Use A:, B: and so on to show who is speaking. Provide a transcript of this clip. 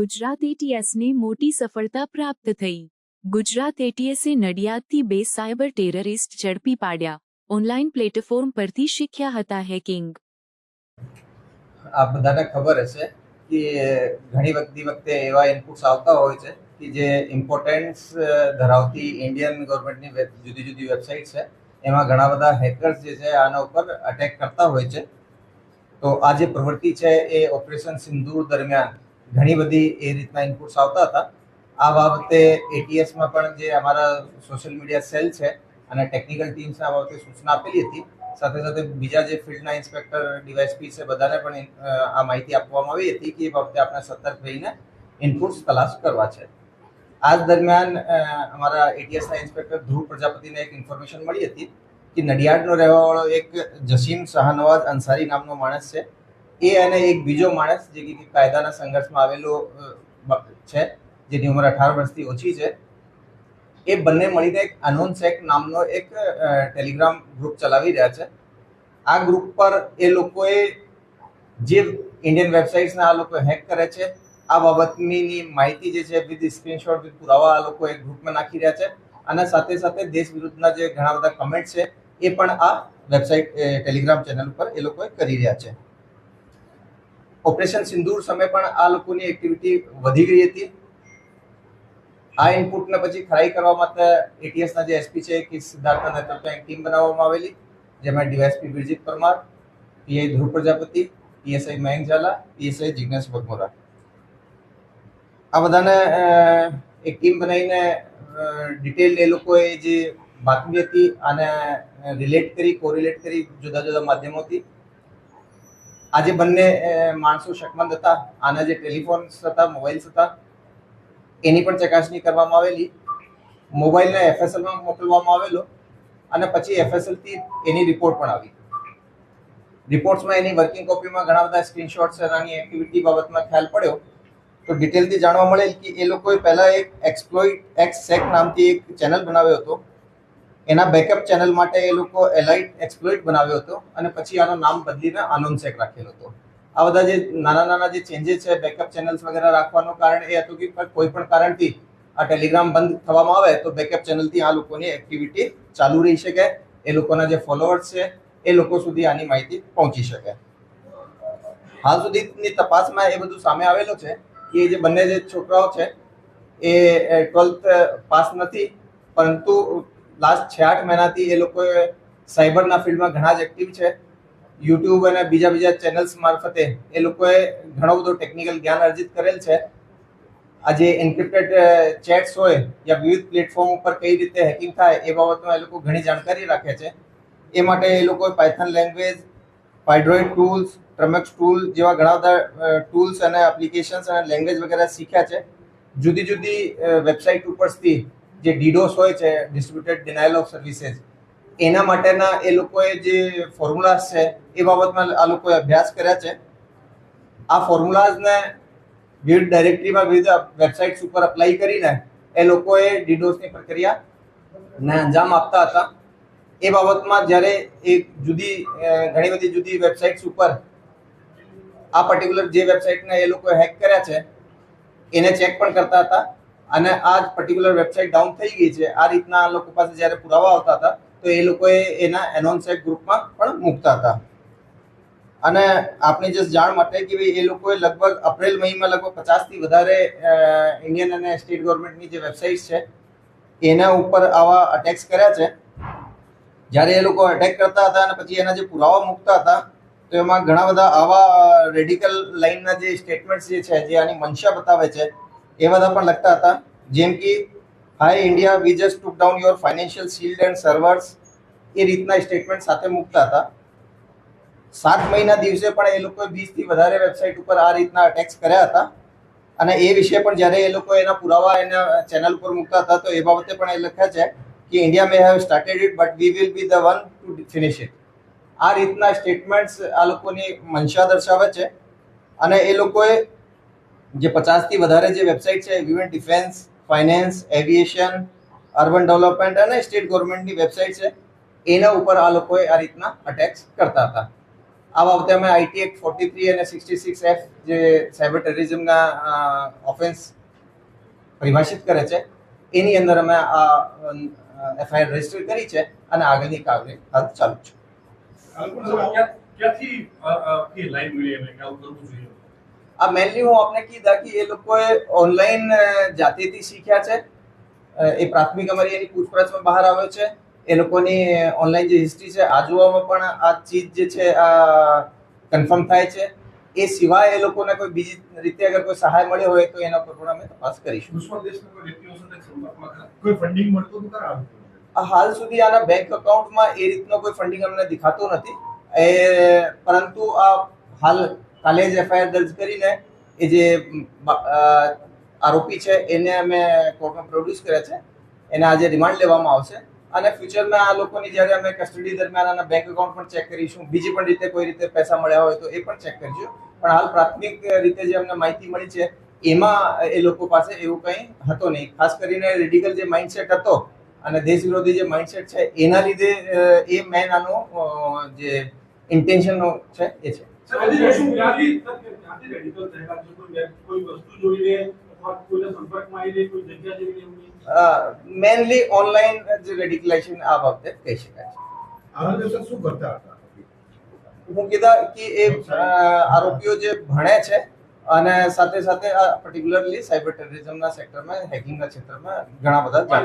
A: ગુજરાત એટીએસને મોટી સફળતા પ્રાપ્ત થઈ. ગુજરાત એટીએસે નડિયાદથી બે સાયબર ટેરરિસ્ટ ઝડપી પાડ્યા. ઓનલાઈન પ્લેટફોર્મ પરથી શીખ્યા હતા હેકિંગ.
B: આ બધાને ખબર હશે કે ઘણી વખત વખતે એવા ઇનપુટ્સ આવતા હોય છે કે જે ઇમ્પોર્ટન્સ ધરાવતી ઇન્ડિયન ગવર્મેન્ટની જુદી જુદી વેબસાઇટ છે. એમાં ઘણા બધા હેકર્સ જે છે આના ઉપર અટેક કરતા હોય છે. તો આ જે પ્રવૃત્તિ છે એ ઓપરેશન સિંધુર દરમિયાન ઘણી બધી એ રીતના ઇનપુટ્સ આવતા હતા. આ બાબતે એટીએસમાં પણ જે અમારા સોશિયલ મીડિયા સેલ છે અને ટેકનિકલ ટીમ્સને આ બાબતે સૂચના આપેલી હતી. સાથે સાથે બીજા જે ફિલ્ડના ઇન્સ્પેક્ટર ડીવાયસપી છે, બધાને પણ આ માહિતી આપવામાં આવી હતી કે એ બાબતે આપણે સતર્ક રહીને ઇનપુટ્સ તલાશ કરવા છે. આ દરમિયાન અમારા એટીએસના ઇન્સ્પેક્ટર ધ્રુવ પ્રજાપતિને એક ઇન્ફોર્મેશન મળી હતી કે નડિયાદનો રહેવાવાળો એક જસીમ શાહનવાજ અંસારી નામનો માણસ છે. એ અને એક બીજો માણસ જે કે કાયદાના સંઘર્ષમાં આવેલો છે, જેની ઉંમર અઢાર વર્ષથી ઓછી છે, એ બંને મળીને એક અનોન સેક નામનો એક ટેલિગ્રામ ગ્રુપ ચલાવી રહ્યા છે. આ ગ્રુપ પર એ લોકોએ જે ઇન્ડિયન વેબસાઇટ્સને આ લોકો હેક કરે છે, આ બાબતની માહિતી જે છે, વિથ સ્ક્રીનશોટ, વિથ પુરાવા આ લોકો એક ગ્રુપમાં નાખી રહ્યા છે. અને સાથે સાથે દેશ વિરુદ્ધના જે ઘણા બધા કમેન્ટ છે, એ પણ આ વેબસાઇટ ટેલિગ્રામ ચેનલ ઉપર એ લોકોએ કરી રહ્યા છે. ઓપરેશન સિંદૂર સમય પણ આ લોકોની એક્ટિવિટી વધી ગઈ હતી. આ ઇનપુટને પછી ખરાઈ કરવા માટે એટીએસના જે એસપી છે, કે સિદ્ધાર્થના નેતૃત્વમાં એક ટીમ બનાવવામાં આવેલી, જેમાં DYSP Birjit Parmar PI Dhruv Prajapati PSI Mayank Zala PSI Jignas Bagmora આ બધાને એક ટીમ બનાવીને ડિટેલ એ લોકોએ જે બાતમી હતી, આને રિલેટ કરી કોરિલેટ કરી જુદા જુદા માધ્યમોથી આજે બંને માણસો શકમંદ હતા. આના જે ટેલિફોન્સ હતા, મોબાઈલ્સ હતા, એની પણ ચકાસણી કરવામાં આવેલી. મોબાઈલને એફએસએલમાં મોકલવામાં આવેલો અને પછી એફએસએલથી એની રિપોર્ટ પણ આવી. રિપોર્ટ્સમાં એની વર્કિંગ કોપીમાં ઘણા બધા સ્ક્રીનશોટ્સ એનાની એક્ટિવિટી બાબતમાં ખ્યાલ પડ્યો. તો ડિટેલથી જાણવા મળેલ કે એ લોકોએ પહેલાં એક એક્સપ્લોઇટ એક્સ સેક નામથી એક ચેનલ બનાવ્યો હતો. એના બેકઅપ ચેનલ માટે એ લોકો એલાઇટ એક્સપ્લોઇટ બનાવ્યો હતો અને પછી આનું નામ બદલીને આનોન સેક રાખેલો હતો. આ બધા જે નાના નાના જે ચેન્જીસ છે બેકઅપ ચેનલ્સ વગેરે રાખવાનું કારણ એ હતું કે કોઈ પણ કારણથી આ ટેલિગ્રામ બંધ થવામાં આવે તો બેકઅપ ચેનલથી આ લોકોની એક્ટિવિટી ચાલુ રહી શકે, એ લોકોના જે ફોલોઅર્સ છે, એ લોકો સુધી આની માહિતી પહોંચી શકે. હાલ સુધીની તપાસમાં એ બધું સામે આવેલું છે. કે જે બંને જે છોકરાઓ છે, એ ટ્વેલ્થ પાસ નથી, પરંતુ લાસ્ટ છ આઠ મહિનાથી એ લોકોએ સાયબરના ફિલ્ડમાં ઘણા જ એક્ટિવ છે. યુટ્યુબ અને બીજા બીજા ચેનલ્સ મારફતે એ લોકોએ ઘણો બધો ટેકનિકલ જ્ઞાન અર્જિત કરેલ છે. આ જે એન્ક્રિપ્ટેડ ચેટ્સ હોય યા વિવિધ પ્લેટફોર્મ ઉપર કઈ રીતે હેકિંગ થાય એ બાબતમાં એ લોકો ઘણી જાણકારી રાખે છે. એ માટે એ લોકોએ Python language Pydroid tools Termux tool જેવા ઘણા બધા ટૂલ્સ અને એપ્લિકેશન્સ અને લેંગ્વેજ વગેરે શીખ્યા છે. જુદી જુદી વેબસાઇટ ઉપરથી જે ડીડોસ હોય છે ડિસ્ટ્રીબ્યુટેડ ડિનાયલ ઓફ સર્વિસીસ એના માટેના એ લોકોએ જે ફોર્મ્યુલાઝ છે, એ બાબતમાં આ લોકોએ અભ્યાસ કર્યા છે. આ ફોર્મ્યુલાઝને વિવિધ ડાયરેક્ટરીમાં વિવિધ વેબસાઇટ્સ ઉપર અપ્લાય કરીને એ લોકોએ ડીડોસની પ્રક્રિયાને અંજામ આપતા હતા. એ બાબતમાં જ્યારે એક જુદી ઘણી બધી જુદી વેબસાઇટ્સ ઉપર આ પર્ટિક્યુલર જે વેબસાઇટને એ લોકોએ હેક કર્યા છે, એને ચેક પણ કરતા હતા. અને આ જ પર્ટિક્યુલર વેબસાઇટ ડાઉન થઈ ગઈ છે. આ રીતના આ લોકો પાસે જ્યારે પુરાવા આવતા હતા, તો એ લોકોએ એના એનોન્સેટ ગ્રુપમાં પણ મૂકતા હતા. અને આપણી જસ્ટ જાણ માટે કે એ લોકોએ લગભગ એપ્રિલ મહિનામાં લગભગ પચાસથી વધારે ઇન્ડિયન અને સ્ટેટ ગવર્મેન્ટની જે વેબસાઇટ છે, એના ઉપર આવા અટેક્સ કર્યા છે. જ્યારે એ લોકો અટેક કરતા હતા અને પછી એના જે પુરાવા મૂકતા હતા, તો એમાં ઘણા બધા આવા રેડિકલ લાઇનના જે સ્ટેટમેન્ટ્સ જે છે, જે આની મંશા બતાવે છે એ બધા પણ લખતા હતા. જેમ કે hi India we just took down your financial shield and servers એ રીતના સ્ટેટમેન્ટ સાથે મૂકતા હતા. સાત મહિના દિવસે પણ એ લોકોએ વીસથી વધારે વેબસાઇટ ઉપર આ રીતના અટેક્સ કર્યા હતા. અને એ વિશે પણ જ્યારે એ લોકો એના પુરાવા એના ચેનલ ઉપર મૂકતા હતા, તો એ બાબતે પણ એ લખ્યા છે કે India may have started it but we will be the one to finish it આ રીતના સ્ટેટમેન્ટ્સ આ લોકોની મંશા દર્શાવે છે. અને એ લોકોએ જે પચાસથી વધારે જે વેબસાઇટ છે વિવન defence finance aviation urban development અને સ્ટેટ ગવર્મેન્ટની વેબસાઇટ છે, એના ઉપર આ લોકોએ આ રીતના અટેક્સ કરતા હતા. આ બાબતે અમે આઈટી એક્ટ ફોર્ટી થ્રી અને સિક્સટી સિક્સ એફ જે સાયબર ટેરરિઝમના ઓફેન્સ પરિભાષિત કરે છે, એની અંદર અમે આ એફઆઈઆર રજિસ્ટર કરી છે અને આગળની કાર્યવાહી હાલ ચાલુ છે.
C: આ આવું
B: મેનલી હું આપને કીધા કે એ લોકોએ ઓનલાઈન જાતેથી શીખ્યા છે. એ પ્રાથમિક અમારી એની પૂછપરછમાં બહાર આવ્યો છે. એ લોકોની ઓનલાઈન જે હિસ્ટ્રી છે આ જોવામાં પણ આ ચીજ જે છે આ કન્ફર્મ થાય છે. એ સિવાય એ લોકોને કોઈ બીજી રીતે અગર કોઈ સહાય મળ્યો હોય તો એના પર પણ અમે તપાસ કરીશું.
C: કોઈ ફંડિંગ મળતું આ
B: હાલ સુધી આના બેંક અકાઉન્ટમાં એ રીતનો કોઈ ફંડિંગ અમને દેખાતો નથી. એ પરંતુ આ હાલ કાલે જ એફઆઈઆર દર્જ કરીને એ જે આરોપી છે, એને અમે કોર્ટમાં પ્રોડ્યુસ કર્યા છે. એને આજે રિમાન્ડ લેવામાં આવશે. અને ફ્યુચરમાં આ લોકોની જ્યારે અમે કસ્ટડી દરમિયાન આના બેંક એકાઉન્ટ પણ ચેક કરીશું, બીજી પણ રીતે કોઈ રીતે પૈસા મળ્યા હોય તો એ પણ ચેક કરીશું પણ હાલ પ્રાથમિક રીતે જે અમને માહિતી મળી છે, એમાં એ લોકો પાસે એવું કંઈ હતો નહીં. ખાસ કરીને રેડિકલ જે માઇન્ડસેટ હતો અને દેશ વિરોધી જે માઇન્ડસેટ છે, એના લીધે એ મેન આનો જે ઇન્ટેન્શનનો છે, એ છે. મેનલી ઓનલાઈન જે રેડિકલાઇઝેશન આ બાબતે કહી શકાય છે.
D: શું કરતા હતા?
B: હું કીધા કે એ આરોપીઓ જે ભણે છે અને સાથે સાથે આ પર્ટિક્યુલરલી સાયબર ટેરરિઝમના સેક્ટરમાં હેકિંગના ક્ષેત્રમાં ઘણા બધા